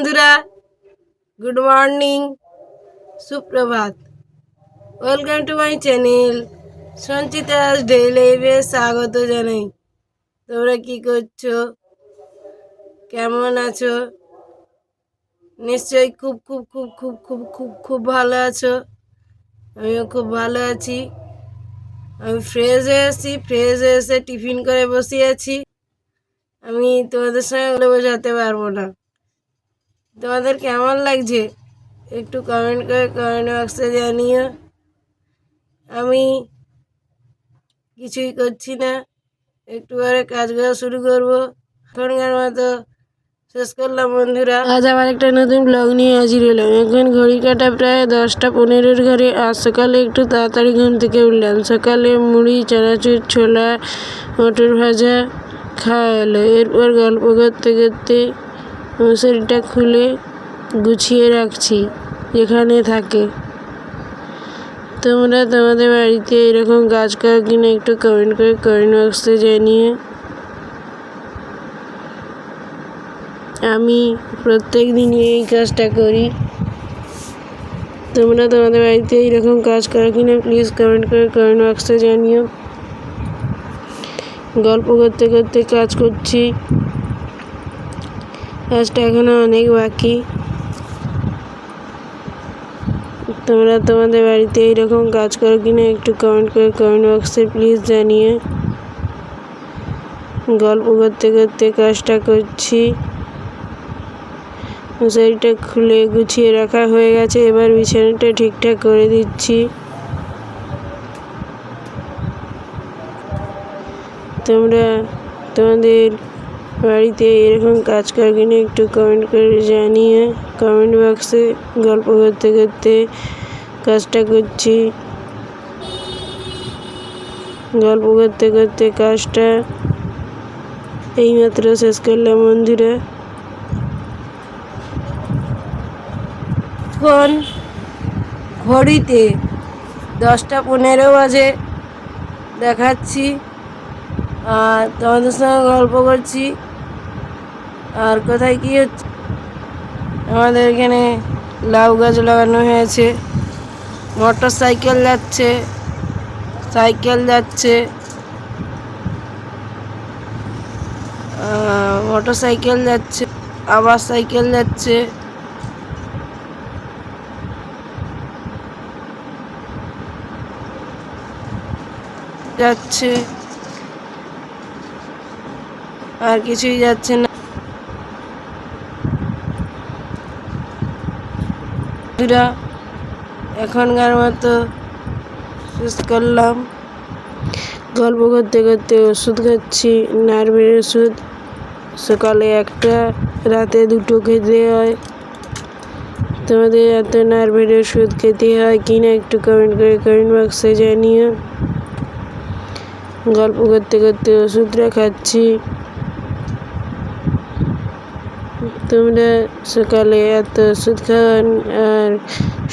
বন্ধুরা good morning সুপ্রভাত। Welcome to my channel Sanchita daily লাইভে স্বাগত জানাই। তোমরা কি করছ? কেমন আছো? নিশ্চয়ই খুব খুব খুব খুব খুব খুব খুব ভালো আছো। আমিও খুব ভালো আছি। আমি ফ্রেশ হয়ে এসেছি ফ্রেশ হয়ে এসে টিফিন করে বসে আছি। আমি তোমাদের সঙ্গে বোঝাতে পারব না। তোমাদের কেমন লাগছে? একটু কমেন্ট করে কমেন্ট বক্সে জানিও। আমি কিছুই করছি না। একটু পরে কাজ করা শুরু করব। এখনকার মতো শেষ করলাম বন্ধুরা। আজ আবার একটা নতুন ব্লগ নিয়ে হাজির হলাম। এখন ঘড়ি কাটা প্রায় দশটা পনেরোর ঘরে। আজ সকালে একটু তাড়াতাড়ি ঘুম থেকে উঠলাম। সকালে মুড়ি, চানাচুর, ছোলা, মটর ভাজা খাওয়া হলো। এরপর গল্প করতে করতে মশারিটা খুলে গুছিয়ে রাখছি, যেখানে থাকে। তোমরা তোমাদের বাড়িতে এরকম গাছ করো কিনা একটু কমেন্ট করে কমেন্ট বক্সে জানিয়ে আমি প্রত্যেক দিনই এই কাজটা করি। তোমরা তোমাদের বাড়িতে এইরকম কাজ করো কিনা প্লিজ কমেন্ট করে কমেন্ট বক্সে জানিও। গল্প করতে করতে কাজ করছি। কাজটা এখনও অনেক বাকি। তোমরা তোমাদের বাড়িতে এইরকম কাজ করো কিনা একটু কমেন্ট করে কমেন্ট বক্সে প্লিজ জানিয়ে। গল্প করতে করতে কাজটা করছি। মশারিটা খুলে গুছিয়ে রাখা হয়ে গেছে, এবার বিছানাটা ঠিকঠাক করে দিচ্ছি। তোমরা তোমাদের বাড়িতে এরকম কাজ কর কিনা একটু কমেন্ট করে জানিয়ে কমেন্ট বক্সে গল্প করতে করতে কাজটা করছি। গল্প করতে করতে কাজটা এইমাত্র শেষ করলাম মন্দিরে এখন ঘড়িতে দশটা পনেরো বাজে দেখাচ্ছি। আর তোমাদের সঙ্গে গল্প করছি। আর কোথায় কী হচ্ছে? আমাদের এখানে লাউ গাছ লাগানো হয়েছে, মোটর সাইকেল যাচ্ছে সাইকেল যাচ্ছে মোটর সাইকেল যাচ্ছে আবার সাইকেল যাচ্ছে। যাচ্ছে। আর কিছুই যাচ্ছে না। বন্ধুরা, এখনকার মতো শেষ করলাম। গল্প করতে করতে ওষুধ খাচ্ছি, নার্ভের ওষুধ। সকালে একটা, রাতে দুটো খেতে হয়। তোমাদের এত নার্ভের ওষুধ খেতে হয় কি না একটু কমেন্ট করে কমেন্ট বক্সে জানিও। গল্প করতে করতে ওষুধটা খাচ্ছি। তোমরা সকালে এত ওষুধ খাওয়ান আর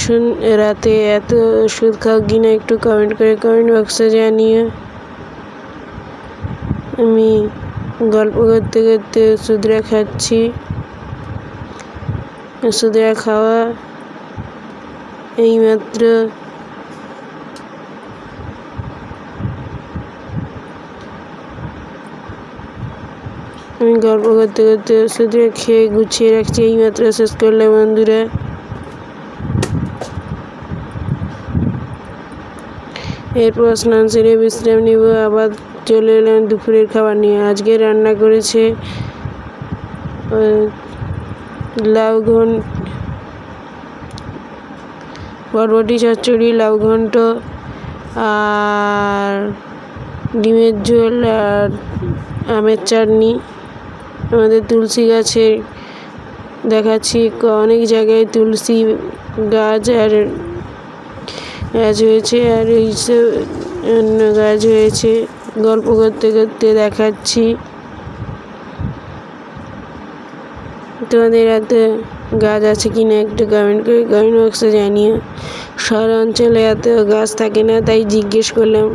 শুন, রাতে এত ওষুধ খাও কিনা একটু কমেন্ট করে কমেন্ট বক্সে জানিও। আমি গল্প করতে করতে ওষুধরা খাচ্ছি। ওষুধরা খাওয়া এইমাত্র আমি গল্প করতে করতে ওষুধরা খেয়ে গুছিয়ে রাখছি, এইমাত্র শেষ করলাম বন্ধুরা। এরপর স্নান সেরে বিশ্রাম নিব, আবার চলে এলাম দুপুরের খাবার নিয়ে। আজকে রান্না করেছে লাউ ঘন, বরবটি, চচ্চড়ি, লাউ ঘন্ট, আর ডিমের ঝোল, আর আমের চাটনি। আমাদের তুলসী গাছে দেখাচ্ছি অনেক জায়গায় তুলসী গাছ আর গাছ হয়েছে আর এইসব অন্য গাছ হয়েছে। গল্প করতে করতে দেখাচ্ছি। তোমাদের এত গাছ আছে কি না একটু কমেন্ট করে কমেন্ট বক্সে জানিও। শহর অঞ্চলে এত গাছ থাকে না, তাই জিজ্ঞেস করলাম।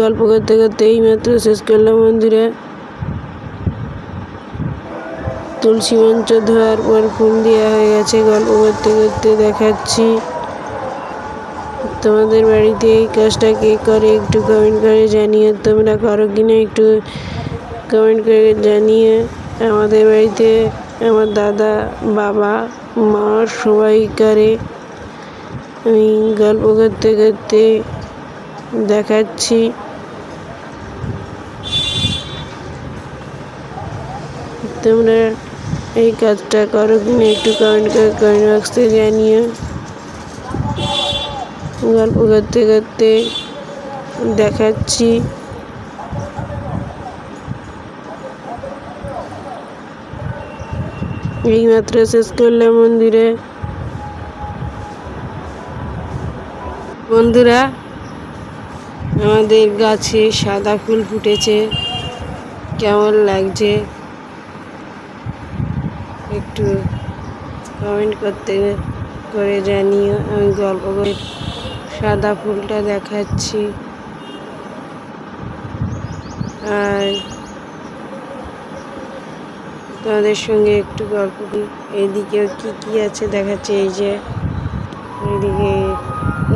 গল্প করতে করতে এইমাত্র শেষ করলাম বন্ধুরা। তুলসী মঞ্চ ধোয়ার পর ফুল দেওয়া হয়ে গেছে। গল্প করতে করতে দেখাচ্ছি। তোমাদের বাড়িতে এই কাজটা কে করে একটু কমেন্ট করে জানিয়ে তোমরা করো কিনা একটু কমেন্ট করে জানিয়ে আমাদের বাড়িতে আমার দাদা, বাবা, মা সবাই করে। আমি গল্প করতে করতে দেখাচ্ছি। তোমরা এই কাজটা করো কিনা একটু কমেন্ট করে কমেন্ট বক্সে জানিও। গল্প করতে করতে দেখাচ্ছি। এইমাত্র শেষ করলাম মন্দিরে। বন্ধুরা, আমাদের গাছে সাদা ফুল ফুটেছে। কেমন লাগছে? একটু কমেন্ট করতে করে জানিও। আমি গল্প করে সাদা ফুলটা দেখাচ্ছি। আর তোমাদের সঙ্গে একটু গল্প করি। এইদিকেও কি কি আছে দেখাচ্ছে? এই যে এইদিকে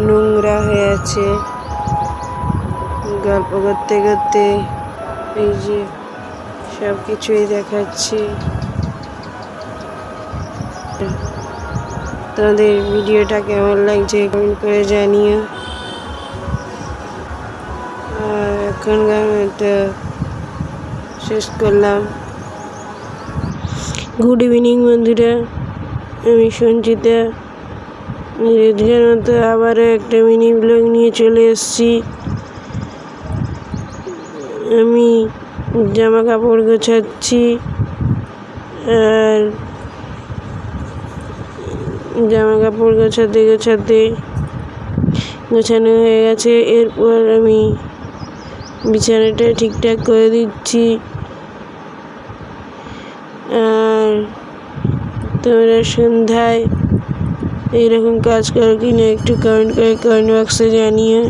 নোংরা হয়ে আছে। গল্প করতে করতে এই যে সব কিছুই দেখাচ্ছি। তোমাদের ভিডিওটা কেমন লাগছে কমেন্ট করে জানিও। আর এখনকার মতো শেষ করলাম। গুড ইভিনিং বন্ধুরা। আমি সঞ্চিতা। রোজগার মতো আবারও একটা মিনি ব্লগ নিয়ে চলে এসেছি। আমি জামা কাপড় গোছাচ্ছি। আর জামা কাপড় গোছাতে গোছাতে গোছানো হয়ে গেছে। এরপর আমি বিছানাটা ঠিকঠাক করে দিচ্ছি। আর তোমরা সন্ধ্যায় এইরকম কাজ করো কি না একটু কমেন্ট করে কমেন্ট বক্সে জানিয়ে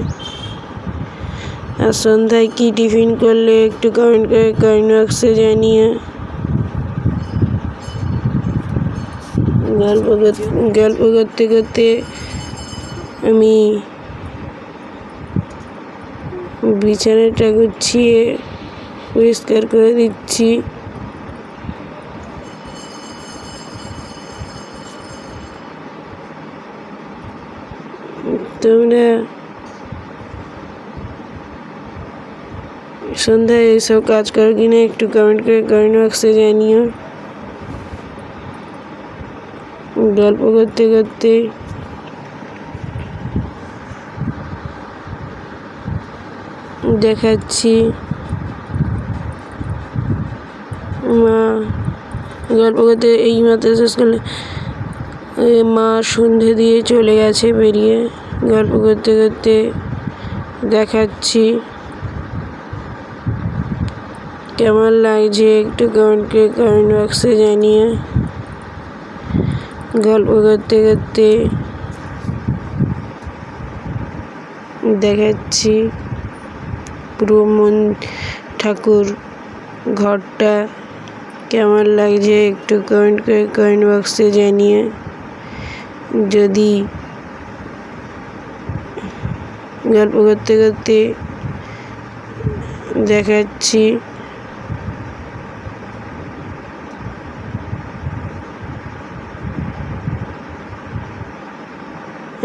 আর সন্ধ্যায় কী টিফিন করলে একটু কমেন্ট করে কমেন্ট বক্সে জানিয়ে গল্প গল্প করতে করতে আমি বিছানাটা গুছিয়ে পরিষ্কার করে দিচ্ছি তোমরা সন্ধ্যায় এইসব কাজ করো কিনা একটু কমেন্ট করে কমেন্ট বক্সে জানিও গল্প করতে করতে। দেখাচ্ছি। মা গল্প করতে এই মাত্র শেষ করলে মা সন্ধে দিয়ে চলে গেছে বেরিয়ে। গল্প করতে করতে দেখাচ্ছি। কেমন লাগছে একটু কমেন্ট করে কমেন্ট বক্সে জানিয়ে। গল্প করতে করতে দেখাচ্ছি পুরো ঠাকুর ঘরটা কেমন লাগছে একটু কমেন্ট করে কমেন্ট বক্সে জানিয়ে। যদি গল্প করতে করতে দেখাচ্ছি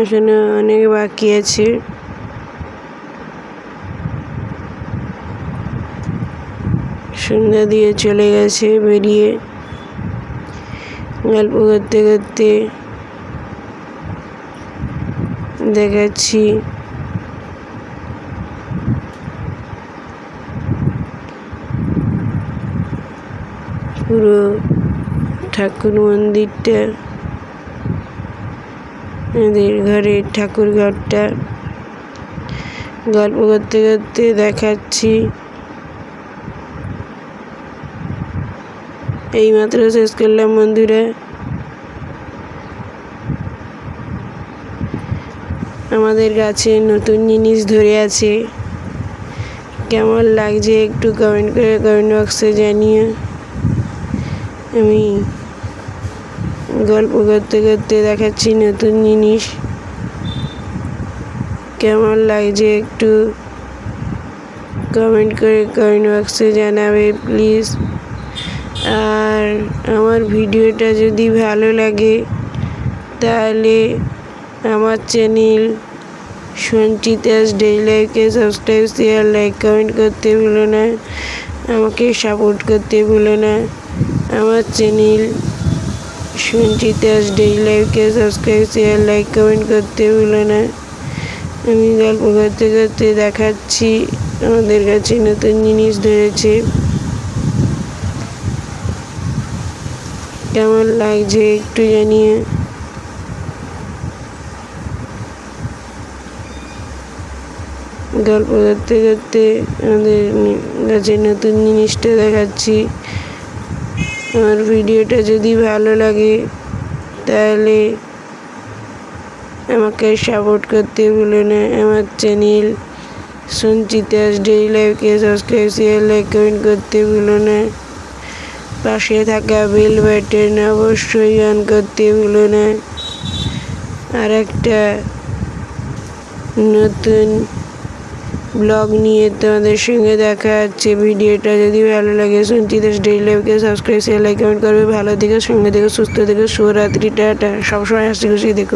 এখানে অনেক বাকি আছে। সন্ধ্যা দিয়ে চলে গেছে বেরিয়ে। গল্প করতে করতে দেখাচ্ছি। পুরো ঠাকুর মন্দিরটা। আমাদের ঘরের ঠাকুর ঘরটা গল্প করতে করতে দেখাচ্ছি। এইমাত্র শেষ করলাম বন্ধুরা। আমাদের গাছে নতুন জিনিস ধরে আছে। কেমন লাগছে একটু কমেন্ট করে কমেন্ট বক্সে জানিয়ে আমি গল্প করতে করতে দেখাচ্ছি নতুন জিনিস। কেমন লাগছে একটু কমেন্ট করে কমেন্ট বক্সে জানাবে প্লিজ আর আমার ভিডিওটা যদি ভালো লাগে, তাহলে আমার চ্যানেল সঞ্চিতাস ডেইলি লাইফকে সাবস্ক্রাইব শেয়ার লাইক কমেন্ট করতে ভুলো না। আমাকে সাপোর্ট করতে ভুলো না। আমার চ্যানেল সঞ্চিতাস ডেইলি লাইফকে সাবস্ক্রাইব শেয়ার, লাইক, কমেন্ট করতে ভুলো না। আমি গল্প করতে করতে দেখাচ্ছি আমাদের কাছে নতুন জিনিস ধরেছে। কেমন লাগছে একটু জানিয়ে গল্প করতে করতে আমাদের কাছে নতুন জিনিসটা দেখাচ্ছি। আমার ভিডিওটা যদি ভালো লাগে, তাহলে আমাকে সাপোর্ট করতে ভুলো না। আমার চ্যানেল সঞ্চিতাস ডেইলি লাইফকে সাবস্ক্রাইব শেয়ার লাইক কমেন্ট করতে ভুলো না। পাশে থাকা বেল বাটন অবশ্যই অন করতে ভুলো না। আর একটা নতুন ব্লগ নিয়ে তোমাদের সঙ্গে দেখা হচ্ছে। ভিডিওটা যদি ভালো লাগে সঞ্চিতাস ডেইলি লাইফকে সাবস্ক্রাইব শেয়ার লাইক কমেন্ট করবে। ভালো থেকো, সঙ্গে থেকো, সুস্থ থেকো। শুভরাত্রি, টাটা। সবসময় হাসি খুশি দেখো